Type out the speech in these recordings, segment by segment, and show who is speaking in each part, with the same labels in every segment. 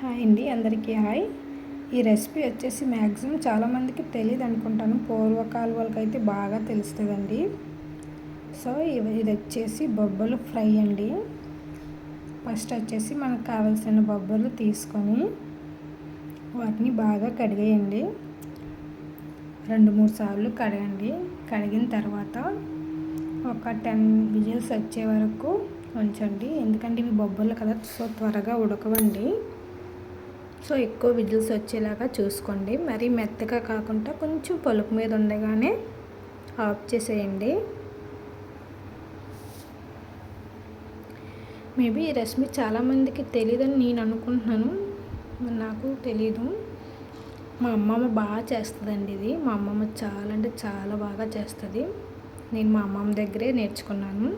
Speaker 1: Hi అండి అందరికీ hi. ఈ రెసిపీ వచ్చేసి మ్యాక్సిమం చాలామందికి తెలియదు అనుకుంటాను. పూర్వకాల వాళ్ళకైతే బాగా తెలుస్తుందండి. సో ఇవి ఇది వచ్చేసి బొబ్బలు ఫ్రై అండి. ఫస్ట్ వచ్చేసి మనకు కావాల్సిన బొబ్బలు తీసుకొని వాటిని బాగా కడిగేయండి. రెండు మూడు సార్లు కడగండి. కడిగిన తర్వాత ఒక టెన్ విజిల్స్ వచ్చే వరకు ఉంచండి. ఎందుకంటే ఇవి బొబ్బలు కదా సో త్వరగా ఉడకవండి. సో ఎక్కువ విజిల్స్ వచ్చేలాగా చూసుకోండి. మరీ మెత్తగా కాకుండా కొంచెం పలుపు మీద ఉండగానే ఆఫ్ చేసేయండి. మేబీ ఈ రెసిపీ చాలామందికి తెలియదని నేను అనుకుంటున్నాను. నాకు తెలీదు. మా అమ్మమ్మ బాగా చేస్తుందండి ఇది. మా అమ్మమ్మ చాలా అంటే చాలా బాగా చేస్తుంది. నేను మా అమ్మమ్మ దగ్గరే నేర్చుకున్నాను.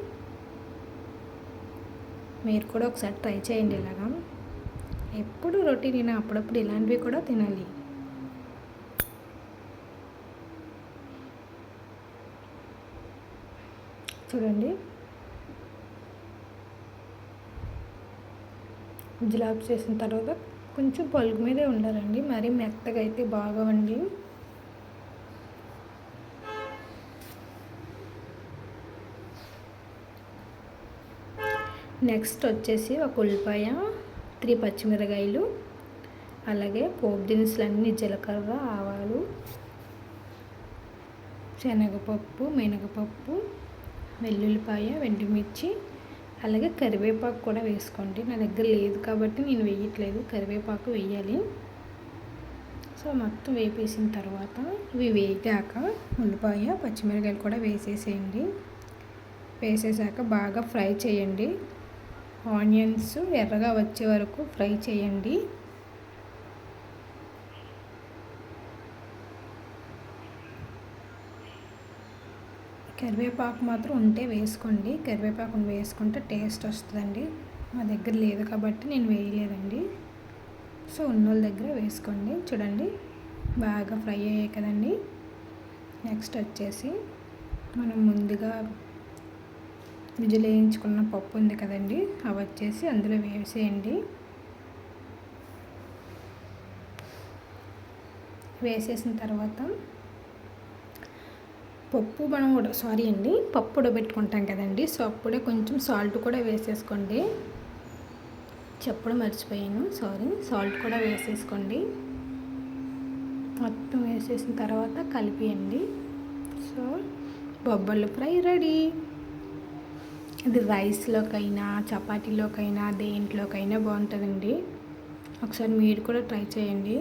Speaker 1: మీరు కూడా ఒకసారి ట్రై చేయండి ఇలాగా. ఎప్పుడు రొటీన్ తిన అప్పుడప్పుడు ఇలాంటివి కూడా తినాలి. చూడండి. జిలాబ్ చేసిన తర్వాత కొంచెం పలుకు మీదే ఉండాలండి. మరీ మెత్తగా అయితే బాగా వండి నెక్స్ట్ వచ్చేసి ఒక ఉల్లిపాయ త్రీ పచ్చిమిరకాయలు అలాగే పోపు దినుసులు అన్నీ జీలకర్ర ఆవాలు శనగపప్పు మినగపప్పు వెల్లుల్లిపాయ వెండిమిర్చి అలాగే కరివేపాకు కూడా వేసుకోండి. నా దగ్గర లేదు కాబట్టి నేను వేయట్లేదు. కరివేపాకు వేయాలి. సో మొత్తం వేపేసిన తర్వాత ఇవి వేగాక ఉల్లిపాయ పచ్చిమిరకాయలు కూడా వేసేసేయండి. వేసేసాక బాగా ఫ్రై చేయండి. ఆనియన్స్ ఎర్రగా వచ్చే వరకు ఫ్రై చేయండి. కరివేపాకు మాత్రం ఉంటే వేసుకోండి. కరివేపాకును వేసుకుంటే టేస్ట్ వస్తుందండి. మా దగ్గర లేదు కాబట్టి నేను వేయలేదండి. సో ఉన్నోళ్ళ దగ్గర వేసుకోండి. చూడండి బాగా ఫ్రై అయ్యాయి కదండి. నెక్స్ట్ వచ్చేసి మనం ముందుగా విజిల్ పప్పు ఉంది కదండి అవి వచ్చేసి అందులో వేసేయండి. వేసేసిన తర్వాత పప్పు మనం సారీ అండి పప్పు ఉడబెట్టుకుంటాం కదండి సో అప్పుడే కొంచెం సాల్ట్ కూడా వేసేసుకోండి. చెప్పడం మర్చిపోయాను సారీ సాల్ట్ కూడా వేసేసుకోండి. మొత్తం వేసేసిన తర్వాత కలిపియండి. సో బొబ్బర్లు ఫ్రై రెడీ. ఇది రైస్లోకైనా చపాతీలోకైనా దేంట్లోకైనా బాగుంటుందండి. ఒకసారి మీరు కూడా ట్రై చేయండి.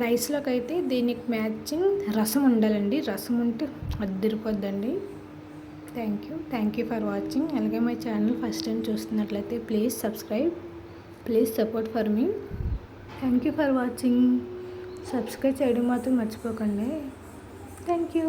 Speaker 1: రైస్లోకి అయితే దీనికి మ్యాచింగ్ రసం ఉండాలండి. రసం ఉంటే అద్దరిపోద్దండి thank you. Thank you for watching. అలాగే మా ఛానల్ ఫస్ట్ టైం చూస్తున్నట్లయితే please subscribe please support for me. Thank you for watching. Subscribe చేయడం మాత్రం మర్చిపోకండి. Thank you.